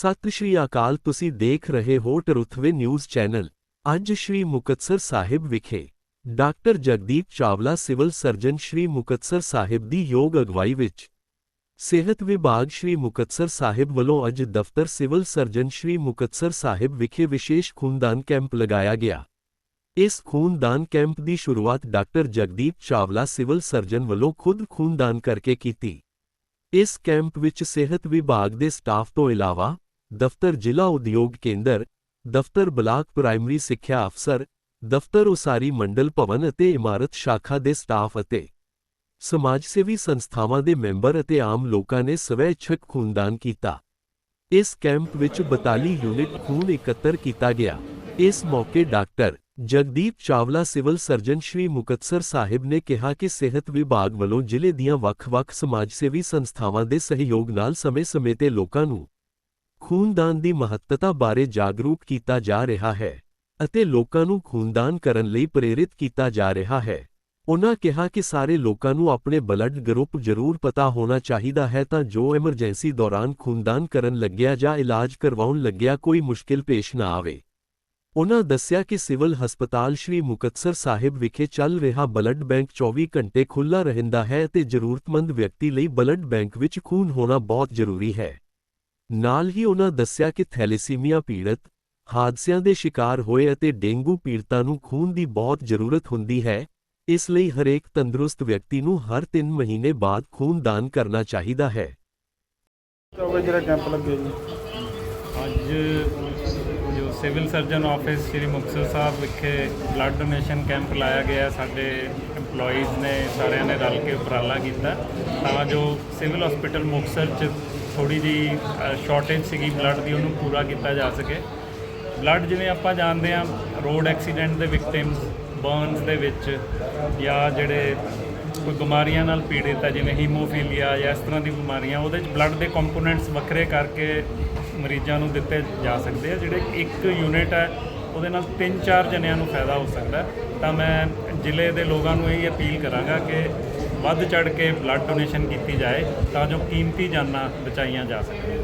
ਸਤਿ ਸ਼੍ਰੀ ਅਕਾਲ, ਤੁਸੀਂ ਦੇਖ ਰਹੇ ਹੋ ਟਰੁਥਵੇ ਨਿਊਜ਼ ਚੈਨਲ, ਅੱਜ ਸ਼੍ਰੀ ਮੁਕਤਸਰ ਸਾਹਿਬ ਵਿਖੇ। Doctor Jagdeep Chawla, civil surgeon Shri Muktsar Sahib ਦੀ ਯੋਗ ਅਗਵਾਈ ਵਿੱਚ। ਸਿਹਤ ਵਿਭਾਗ ਸ਼੍ਰੀ ਮੁਕਤਸਰ ਸਾਹਿਬ ਵੱਲੋਂ ਅੱਜ ਦਫ਼ਤਰ ਸਿਵਲ ਸਰਜਨ ਸ਼੍ਰੀ ਮੁਕਤਸਰ ਸਾਹਿਬ ਵਿਖੇ ਵਿਸ਼ੇਸ਼ ਖੂਨਦਾਨ ਕੈਂਪ ਲਗਾਇਆ ਗਿਆ। ਇਸ ਖੂਨਦਾਨ ਕੈਂਪ ਦੀ ਸ਼ੁਰੂਆਤ doctor Jagdeep Chawla, civil surgeon ਵੱਲੋਂ ਖੁਦ ਖੂਨਦਾਨ ਕਰਕੇ ਕੀਤੀ। ਇਸ ਕੈਂਪ ਵਿੱਚ ਸਿਹਤ ਵਿਭਾਗ ਦੇ ਸਟਾਫ ਤੋਂ ਇਲਾਵਾ ਦਫ਼ਤਰ ਜ਼ਿਲ੍ਹਾ ਉਦਯੋਗ ਕੇਂਦਰ, ਦਫ਼ਤਰ ਬਲਾਕ ਪ੍ਰਾਇਮਰੀ ਸਿੱਖਿਆ ਅਫਸਰ, ਦਫ਼ਤਰ ਉਸਾਰੀ ਮੰਡਲ ਭਵਨ ਅਤੇ ਇਮਾਰਤ ਸ਼ਾਖਾ ਦੇ ਸਟਾਫ ਅਤੇ ਸਮਾਜ ਸੇਵੀ ਸੰਸਥਾਵਾਂ ਦੇ ਮੈਂਬਰ ਅਤੇ ਆਮ ਲੋਕਾਂ ਨੇ ਸਵੈਇੱਛਕ ਖੂਨਦਾਨ ਕੀਤਾ। ਇਸ ਕੈਂਪ ਵਿੱਚ 42 ਯੂਨਿਟ ਖੂਨ ਇਕੱਤਰ ਕੀਤਾ ਗਿਆ। ਇਸ ਮੌਕੇ doctor Jagdeep Chawla, civil surgeon Shri Muktsar Sahib ਨੇ ਕਿਹਾ ਕਿ ਸਿਹਤ ਵਿਭਾਗ ਵੱਲੋਂ ਜ਼ਿਲ੍ਹੇ ਦੀਆਂ ਵੱਖ-ਵੱਖ ਸਮਾਜ ਸੇਵੀ ਸੰਸਥਾਵਾਂ ਦੇ ਸਹਿਯੋਗ ਨਾਲ ਸਮੇਂ-ਸਮੇਂ ਤੇ ਲੋਕਾਂ ਨੂੰ ਖੂਨਦਾਨ ਦੀ ਮਹੱਤਤਾ ਬਾਰੇ ਜਾਗਰੂਕ ਕੀਤਾ ਜਾ ਰਿਹਾ ਹੈ ਅਤੇ ਲੋਕਾਂ ਨੂੰ ਖੂਨਦਾਨ ਕਰਨ ਲਈ ਪ੍ਰੇਰਿਤ ਕੀਤਾ ਜਾ ਰਿਹਾ ਹੈ। ਉਨ੍ਹਾਂ ਕਿਹਾ ਕਿ ਸਾਰੇ ਲੋਕਾਂ ਨੂੰ ਆਪਣੇ ਬਲੱਡ ਗਰੁੱਪ ਜ਼ਰੂਰ ਪਤਾ ਹੋਣਾ ਚਾਹੀਦਾ ਹੈ ਤਾਂ ਜੋ ਐਮਰਜੈਂਸੀ ਦੌਰਾਨ ਖੂਨਦਾਨ ਕਰਨ ਲੱਗਿਆ ਜਾਂ ਇਲਾਜ ਕਰਵਾਉਣ ਲੱਗਿਆ ਕੋਈ ਮੁਸ਼ਕਿਲ ਪੇਸ਼ ਨਾ ਆਵੇ। ਉਨ੍ਹਾਂ ਦੱਸਿਆ ਕਿ ਸਿਵਲ ਹਸਪਤਾਲ ਸ਼੍ਰੀ ਮੁਕਤਸਰ ਸਾਹਿਬ ਵਿਖੇ ਚੱਲ ਰਿਹਾ ਬਲੱਡ ਬੈਂਕ 24 ਘੰਟੇ ਖੁੱਲ੍ਹਾ ਰਹਿੰਦਾ ਹੈ ਅਤੇ ਜ਼ਰੂਰਤਮੰਦ ਵਿਅਕਤੀ ਲਈ ਬਲੱਡ ਬੈਂਕ ਵਿੱਚ ਖੂਨ ਹੋਣਾ ਬਹੁਤ ਜ਼ਰੂਰੀ ਹੈ। ਨਾਲ ਹੀ ਉਨ੍ਹਾਂ ਦੱਸਿਆ ਕਿ ਥੈਲੇਸੀਮੀਆ ਪੀੜਤ ਹਾਦਸਿਆਂ ਦੇ ਸ਼ਿਕਾਰ ਹੋਏ ਅਤੇ ਡੇਂਗੂ ਪੀੜਤਾਂ ਨੂੰ ਖੂਨ ਦੀ ਬਹੁਤ ਜ਼ਰੂਰਤ ਹੁੰਦੀ ਹੈ ਇਸ ਲਈ ਹਰੇਕ ਤੰਦਰੁਸਤ ਵਿਅਕਤੀ ਨੂੰ ਹਰ 3 ਮਹੀਨੇ ਬਾਅਦ ਖੂਨ ਦਾਨ ਕਰਨਾ ਚਾਹੀਦਾ ਹੈ। ਹੋਵੇ ਜਿਹੜਾ ਕੈਂਪ ਲੱਗੇ ਜੀ? ਅੱਜ civil surgeon office Shri Muktsar Sahib ਵਿਖੇ ਬਲੱਡ ਡੋਨੇਸ਼ਨ ਕੈਂਪ ਲਾਇਆ ਗਿਆ। ਸਾਡੇ EMPLOYEES ਨੇ ਸਾਰਿਆਂ ਨੇ ਰਲ ਕੇ ਉਪਰਾਲਾ ਕੀਤਾ। ਤਾਂ ਜੋ ਸਿਵਲ ਹਸਪੀਟਲ ਮੁਕਤਸਰ ਚ ਥੋੜੀ ਜੀ ਸ਼ਾਰਟੇਜ ਸੀਗੀ ਬਲੱਡ ਦੀ, ਉਹਨੂੰ ਪੂਰਾ ਕੀਤਾ ਜਾ ਸਕੇ। ਬਲੱਡ ਜਿਵੇਂ ਆਪਾਂ ਜਾਣਦੇ ਹਾਂ ਰੋਡ ਐਕਸੀਡੈਂਟ ਦੇ ਵਿਕਟਿਮਸ ਬਰਨਸ ਦੇ ਵਿੱਚ ਜਾਂ ਜਿਹੜੇ ਕੋਈ ਬਿਮਾਰੀਆਂ ਨਾਲ ਪੀੜਿਤ ਹੈ ਜਿਵੇਂ ਹੀਮੋਫੀਲੀਆ ਜਾਂ ਇਸ ਤਰ੍ਹਾਂ ਦੀ ਬਿਮਾਰੀਆਂ, ਉਹਦੇ ਚ ਬਲੱਡ ਦੇ ਕੰਪੋਨੈਂਟਸ ਵੱਖਰੇ ਕਰਕੇ ਮਰੀਜ਼ਾਂ ਨੂੰ ਦਿੱਤੇ ਜਾ ਸਕਦੇ ਆ, ਜਿਹੜੇ ਇੱਕ ਯੂਨਿਟ ਹੈ ਉਹਦੇ ਨਾਲ 3-4 ਜਣਿਆਂ ਨੂੰ ਫਾਇਦਾ ਹੋ ਸਕਦਾ ਤਾਂ ਮੈਂ ਜ਼ਿਲ੍ਹੇ ਦੇ ਲੋਕਾਂ ਨੂੰ ਇਹ ਅਪੀਲ ਕਰਾਂਗਾ ਕਿ ਵੱਧ ਚੜ ਕੇ ਬਲੱਡ ਡੋਨੇਸ਼ਨ ਕੀਤੀ ਜਾਏ, ਤਾਂ ਜੋ ਕੀਮਤੀ ਜਾਨਾਂ ਬਚਾਈਆਂ ਜਾ ਸਕਣ।